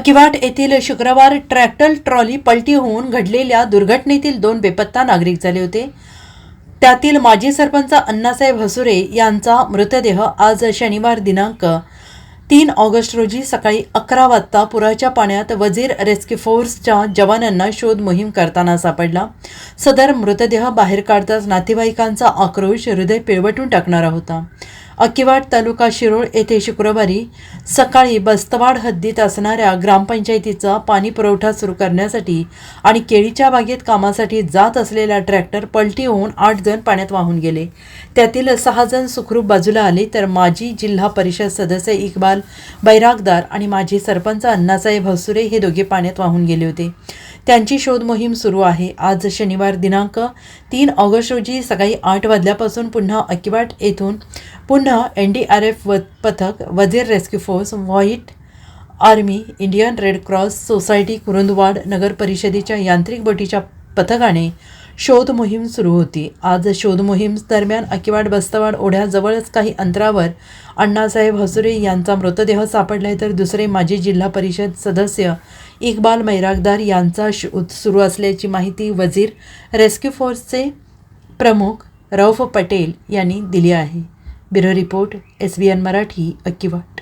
अकिवाट येथील शुक्रवार tractor trolley पलटी होऊन घडलेल्या दुर्घटनेतील दोन बेपत्ता नागरिक झाले होते. त्यातील माजी सरपंच अण्णासाहेब हसुरे यांचा मृतदेह आज शनिवार दिनांक तीन ऑगस्ट रोजी सकाळी अकरा वाजता पुराच्या पाण्यात वजीर रेस्क्यू फोर्सच्या जवानांना शोध मोहीम करताना सापडला. सदर मृतदेह बाहेर काढताच नातेवाईकांचा आक्रोश हृदय पिळवटून टाकणारा होता. अकिवाट तालुका शिरोळ येथे शुक्रवारी सकाळी बस्तवाड हद्दीत असणाऱ्या ग्रामपंचायतीचा पाणी पुरवठा सुरू करण्यासाठी आणि केळीच्या बागेत कामासाठी जात असलेला ट्रॅक्टर पलटी होऊन आठ जण पाण्यात वाहून गेले. त्यातील सहा जण सुखरूप बाजूला आले तर माजी जिल्हा परिषद सदस्य इक्बाल बैरागदार आणि माजी सरपंच अण्णासाहेब हसुरे हे दोघे पाण्यात वाहून गेले होते. त्यांची शोध मोहीम सुरू आहे. आज शनिवार दिनांक तीन ऑगस्ट रोजी सकाळी आठ वाजल्यापासून पुन्हा अकिवाट येथून पुन्हा एन डी आर एफ व पथक Wazir rescue force white army Indian red cross society Kurundwad नगर परिषदेच्या यांत्रिक बोटीच्या पथकाने शोध मोहीम सुरू होती. आज शोध मोहीम दरम्यान अकिवाड बस्तवाड ओढ्याजवळच काही अंतरावर अण्णासाहेब हसुरे यांचा मृतदेह सापडलाय तर दुसरे माजी जिल्हा परिषद सदस्य इक्बाल मैरागदार यांचा शोध सुरू असल्याची माहिती वजीर रेस्क्यू फोर्सचे प्रमुख रौफ पटेल यांनी दिली आहे. Bureau report S B N Marathi Akiwad.